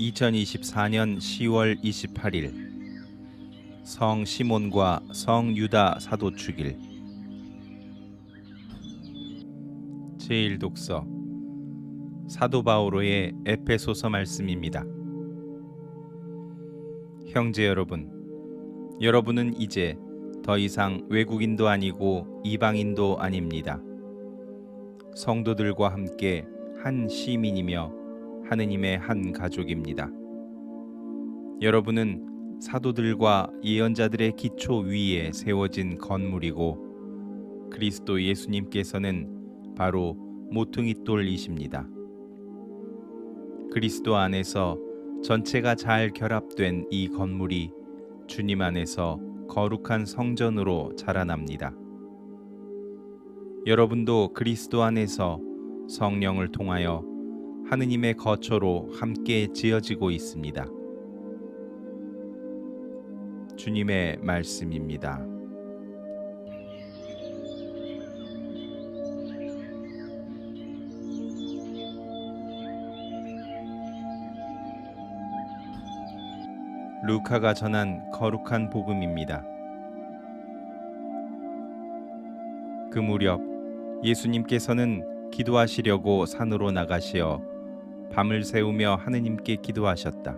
2024년 10월 28일 성 시몬과 성 유다 사도 축일 제1독서 사도 바오로의 에페소서 말씀입니다. 형제 여러분, 여러분은 이제 더 이상 외국인도 아니고 이방인도 아닙니다. 성도들과 함께 한 시민이며 하느님의 한 가족입니다. 여러분은 사도들과 예언자들의 기초 위에 세워진 건물이고 그리스도 예수님께서는 바로 모퉁이 돌이십니다. 그리스도 안에서 전체가 잘 결합된 이 건물이 주님 안에서 거룩한 성전으로 자라납니다. 여러분도 그리스도 안에서 성령을 통하여 하느님의 거처로 함께 지어지고 있습니다. 주님의 말씀입니다. 루카가 전한 거룩한 복음입니다. 그 무렵 예수님께서는 기도하시려고 산으로 나가시어 밤을 새우며 하느님께 기도하셨다.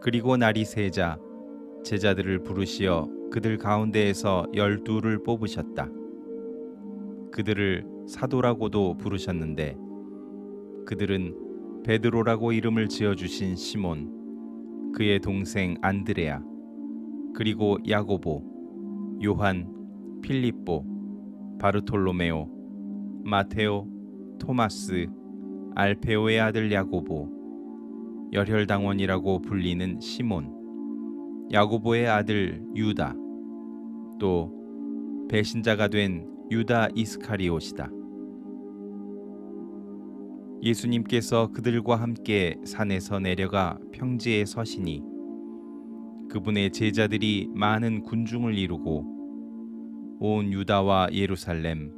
그리고 날이 새자 제자들을 부르시어 그들 가운데에서 열두를 뽑으셨다. 그들을 사도라고도 부르셨는데 그들은 베드로라고 이름을 지어 주신 시몬, 그의 동생 안드레아, 그리고 야고보, 요한, 필립보, 바르톨로메오, 마테오, 토마스, 알페오의 아들 야고보, 열혈당원이라고 불리는 시몬, 야고보의 아들 유다, 또 배신자가 된 유다 이스카리옷이다. 예수님께서 그들과 함께 산에서 내려가 평지에 서시니 그분의 제자들이 많은 군중을 이루고 온 유다와 예루살렘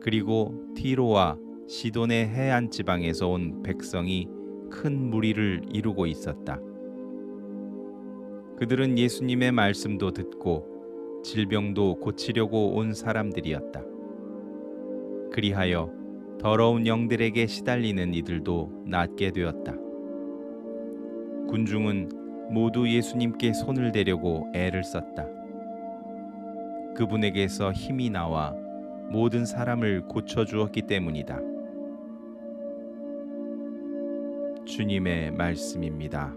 그리고 티로와 시돈의 해안 지방에서 온 백성이 큰 무리를 이루고 있었다. 그들은 예수님의 말씀도 듣고 질병도 고치려고 온 사람들이었다. 그리하여 더러운 영들에게 시달리는 이들도 낫게 되었다. 군중은 모두 예수님께 손을 대려고 애를 썼다. 그분에게서 힘이 나와 모든 사람을 고쳐 주었기 때문이다. 주님의 말씀입니다.